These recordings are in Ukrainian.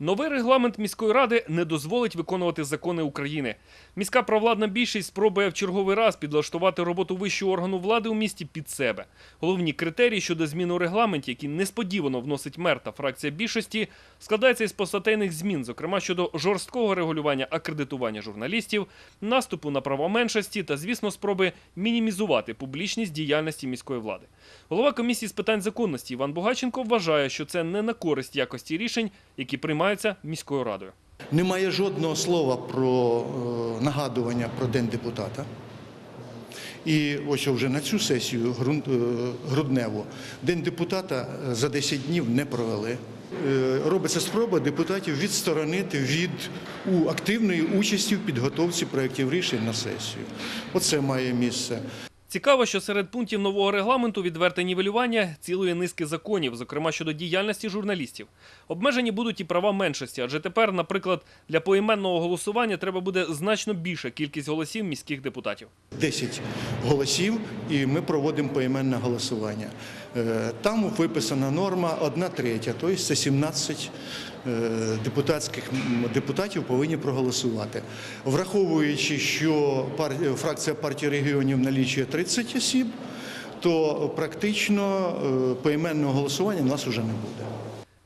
Новий регламент міської ради не дозволить виконувати закони України. Міська провладна більшість спробує в черговий раз підлаштувати роботу вищого органу влади у місті під себе. Головні критерії щодо змін у регламенті, які несподівано вносить мер та фракція більшості, складаються із постатейних змін, зокрема щодо жорсткого регулювання акредитування журналістів, наступу на права меншості та, звісно, спроби мінімізувати публічність діяльності міської влади. Голова комісії з питань законності Іван Бугаченко вважає, що це не на користь якості рішень, які приймаються міською радою. Немає жодного слова про е, нагадування про День депутата. І ось вже на цю сесію е, грудневу День депутата е, за 10 днів не провели. Робиться спроба депутатів відсторонити від активної участі в підготовці проєктів рішень на сесію. Оце має місце. Цікаво, що серед пунктів нового регламенту відверте нівелювання цілої низки законів, зокрема щодо діяльності журналістів. Обмежені будуть і права меншості, адже тепер, наприклад, для поіменного голосування треба буде значно більша кількість голосів міських депутатів. 10 голосів, і ми проводимо поіменне голосування. Е, Там виписана норма 1 третя, тобто це 17 е, депутатських депутатів повинні проголосувати. Враховуючи, що фракція партії регіонів налічує 30 осіб, то практично е, поіменного голосування в нас вже не буде.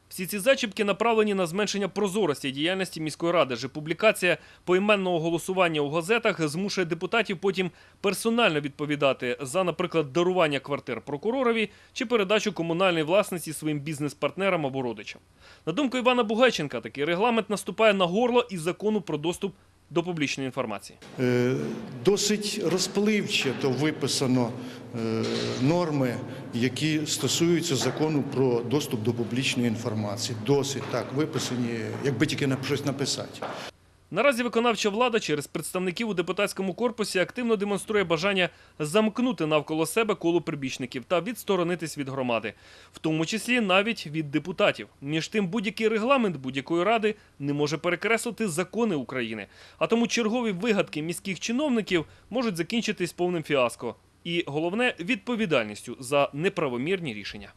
Всі ці зачіпки направлені на зменшення прозорості діяльності міської ради. Же публікація поіменного голосування у газетах змушує депутатів потім персонально відповідати за, наприклад, дарування квартир прокуророві чи передачу комунальної власності своїм бізнес-партнерам або родичам. На думку Івана Бугайченка, такий регламент наступає на горло із закону про доступ до публічної інформації. Е, Досить розпливчато виписано е, норми, які стосуються закону про доступ до публічної інформації. Досить так виписані, якби тільки на щось написати. Наразі виконавча влада через представників у депутатському корпусі активно демонструє бажання замкнути навколо себе коло прибічників та відсторонитись від громади, в тому числі навіть від депутатів. Між тим, будь-який регламент будь-якої ради не може перекреслити закони України. А тому чергові вигадки міських чиновників можуть закінчитись повним фіаско. І головне відповідальністю за неправомірні рішення.